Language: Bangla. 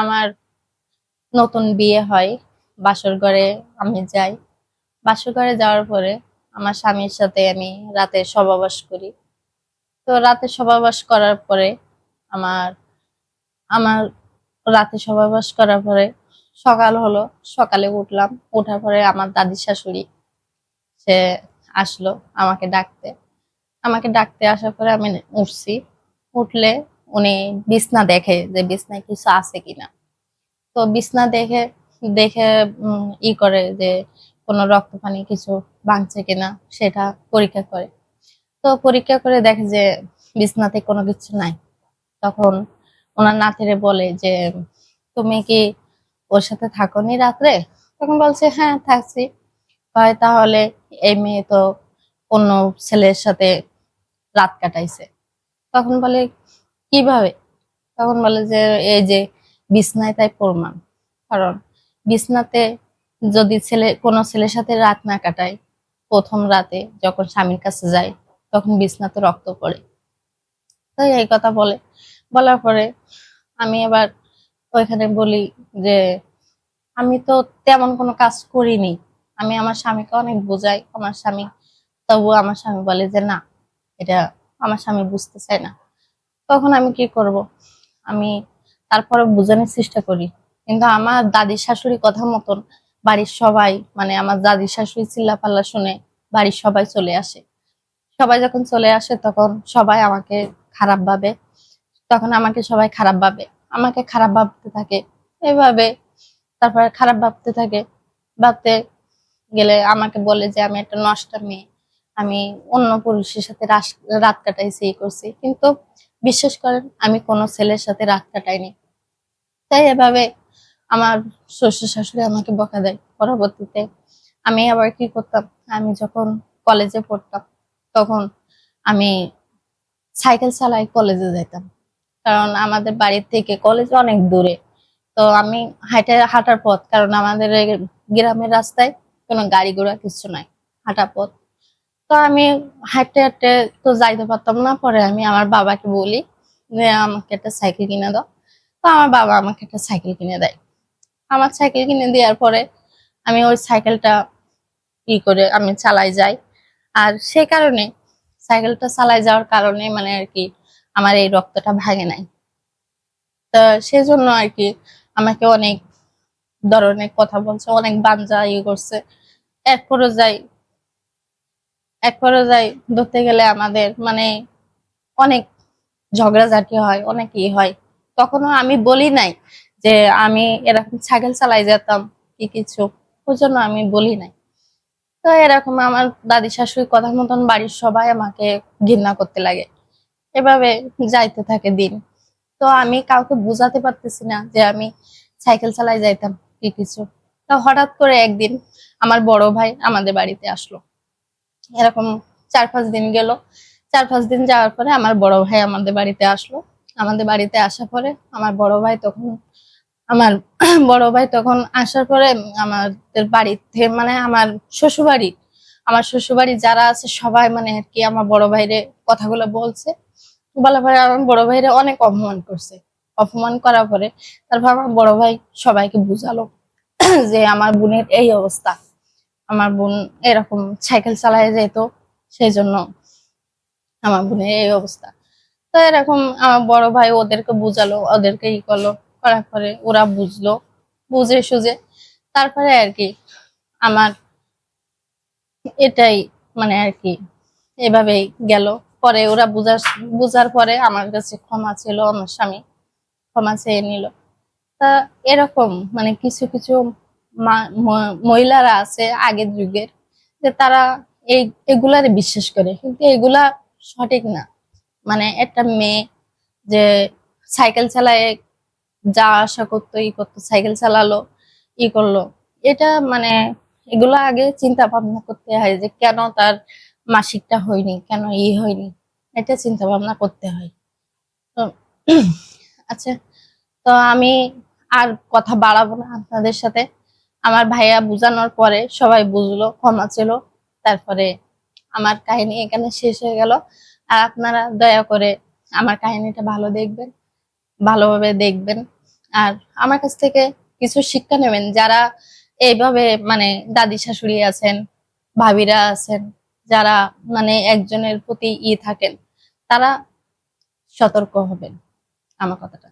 আমার নতুন বিয়ে হয়, বাসর ঘরে আমি যাই। বাসর ঘরে যাওয়ার পরে আমার স্বামীর সাথে আমি রাতে সবাবাস করি। তো রাতে সবাবাস করার পরে আমার আমার রাতে সবাবাস করার পরে সকাল হলো, সকালে উঠলাম। ওঠার পরে আমার দাদি শাশুড়ি, সে আসলো আমাকে ডাকতে। আমাকে ডাকতে আসার পরে আমি উঠছি। উঠলে উনি বিছনা দেখে যে বিছনায় কিছু আছে কিনা। তো বিছনা দেখে দেখে ই করে যে কোনো রক্ত পানি কিছু ভাঙছে কিনা, সেটা পরীক্ষা করে। তো পরীক্ষা করে দেখে যে বিছনাতে কোনো কিছু নাই। তখন ওনার নাতিরে বলে যে, তুমি কি ওর সাথে থাকোনি রাত্রে? তখন বলছে হ্যাঁ থাকছি। হয় তাহলে এই মেয়ে তো অন্য ছেলের সাথে রাত কাটাইছে। তখন বলে কীভাবে? তখন বলে যে, এই যে বিছনায় তাই প্রমাণ কারণ বিছনাতে যদি ছেলে, কোনো ছেলের সাথে রাত না কাটায়, প্রথম রাতে যখন স্বামীর কাছে যায়, তখন বিছনাতে রক্ত পড়ে। তো এই কথা বলে। বলার পরে আমি এবার ওইখানে বলি যে, আমি তো তেমন কোনো কাজ করিনি। আমি আমার স্বামীকে অনেক বোঝাই। আমার স্বামী, তবুও আমার স্বামী বলে যে, না, এটা আমার স্বামী বুঝতে চায় না। তখন আমি কি করব? আমি তারপরে বোঝানোর চেষ্টা করি। কিন্তু আমার দাদি শাশুড়ি কথা মতন বাড়ির সবাই মানে আমার দাদি শাশুড়ি চিল্লাপাল্লা শুনে বাড়ির সবাই চলে আসে। সবাই যখন চলে আসে তখন সবাই আমাকে খারাপ ভাবে। তখন আমাকে সবাই খারাপ ভাবে। আমাকে খারাপ ভাবতে থাকে। এভাবে তারপরে খারাপ ভাবতে থাকে। ভাবতে গেলে আমাকে বলে যে, আমি একটা নষ্টা মেয়ে। আমি অন্য পুরুষের সাথে রাত কাটাইছি, এই করছি। কিন্তু বিশ্বাস করেন, আমি কোনো ছেলের সাথে রাত কাটাইনি। তাই এভাবে আমার শ্বশুর শাশুড়ি আমাকে বকা দেয় পরবর্তীতে। আমি আবার কি করতাম? আমি যখন কলেজে পড়তাম, তখন আমি সাইকেল চালাই কলেজে যেতাম কারণ আমাদের বাড়ির থেকে কলেজ অনেক দূরে। তো আমি হাঁটে, হাঁটার পথ, কারণ আমাদের গ্রামের রাস্তায় কোনো গাড়ি ঘোড়া কিছু নাই। হাঁটা পথ। তো আমি হাঁটতে হাঁটতে তো যাইতে পারতাম না, পরে আমি আমার বাবাকে বলি যে, আমাকে একটা সাইকেল কিনে দাও। তো আমার বাবা আমাকে একটা সাইকেল কিনে দেয়। আমার সাইকেল কিনে দেওয়ার পরে আমি ওই সাইকেলটা ই করে আমি চালাই যাই। আর সেই কারণে, সাইকেলটা চালাই যাওয়ার কারণে মানে আর কি আমার এই রক্তটা ভাঙে নাই। তো সেজন্য আর কি আমাকে অনেক ধরনের কথা বলছে, অনেক বাঞ্জা ইয়ে করছে। এক যাই এক যাই ধরতে গেলে আমাদের মানে অনেক ঝগড়াঝাটি হয়, অনেক ই হয়। তখনও আমি বলি নাই যে আমি এরকম সাইকেল চালাই যেতাম কি কিছু ওই জন্য আমি বলি নাই। তো এরকম আমার দাদি শাশুড়ি কথা মতন বাড়ির সবাই আমাকে ঘৃণা করতে লাগে। এভাবে যাইতে থাকে দিন। তো আমি কাউকে বোঝাতে পারতেছি না যে আমি সাইকেল চালাই যাইতাম কি কিছু। তো হঠাৎ করে একদিন আমার বড় ভাই আমাদের বাড়িতে আসলো। এরকম চার পাঁচ দিন গেল। চার পাঁচ দিন যাওয়ার পরে আমার বড় ভাই আমাদের বাড়িতে আসলো। আমাদের বাড়িতে আসার পরে আমার বড় ভাই তখন, আমার বড় ভাই তখন আসার পরে আমাদের বাড়িতে মানে আমার শ্বশুরবাড়ি আমার শ্বশুরবাড়ি যারা আছে সবাই মানে আর কি আমার বড় ভাইরে কথাগুলো বলছে। বলার পরে আমার বড় ভাইরে অনেক অপমান করছে। অপমান করার পরে তারপর আমার বড় ভাই সবাইকে বুঝালো যে আমার বোনের এই অবস্থা। আমার বোন এরকম সাইকেল চালায় যেত সেই জন্য আমার বোনের এই অবস্থা। তো এরকম আমার বড় ভাই ওদেরকে বুঝালো, ওদেরকে ই করল, করার পরে ওরা বুঝলো, বুঝে সুঝে। তারপরে আর কি আমার এটাই মানে আর কি এভাবেই গেল। পরে ওরা বুঝার বুঝার পরে আমার কাছে ক্ষমা ছিল আমার স্বামী ক্ষমা চেয়ে নিল। তা এরকম মানে কিছু কিছু মহিলারা আছে আগের যুগের, যে তারা এই, এগুলার বিশ্বাস করে। কিন্তু এগুলা সঠিক না। মানে একটা মেয়ে যে সাইকেল চালায়, যা আশা করতো, ই করতো, সাইকেল চালালো, ই করল। এটা মানে এগুলো আগে চিন্তা ভাবনা করতে হয় যে কেন তার মাসিকটা হয়নি, কেন ই হয়নি? এটা চিন্তা ভাবনা করতে হয়। তো আচ্ছা। তো আমি আর কথা বাড়াবো না আপনাদের সাথে। আমার ভাইয়া বুঝানোর পরে সবাই বুঝলো, ক্ষমা ছিল তারপরে আমার কাহিনী এখানে শেষ হয়ে গেল। আর আপনারা দয়া করে আমার কাহিনীটা ভালো দেখবেন, ভালোভাবে দেখবেন। আর আমার কাছ থেকে কিছু শিক্ষা নেবেন। যারা এইভাবে মানে দাদি শাশুড়ি আছেন, ভাবিরা আছেন, যারা মানে একজনের প্রতি ই থাকেন, তারা সতর্ক হবেন। আমার কথাটা।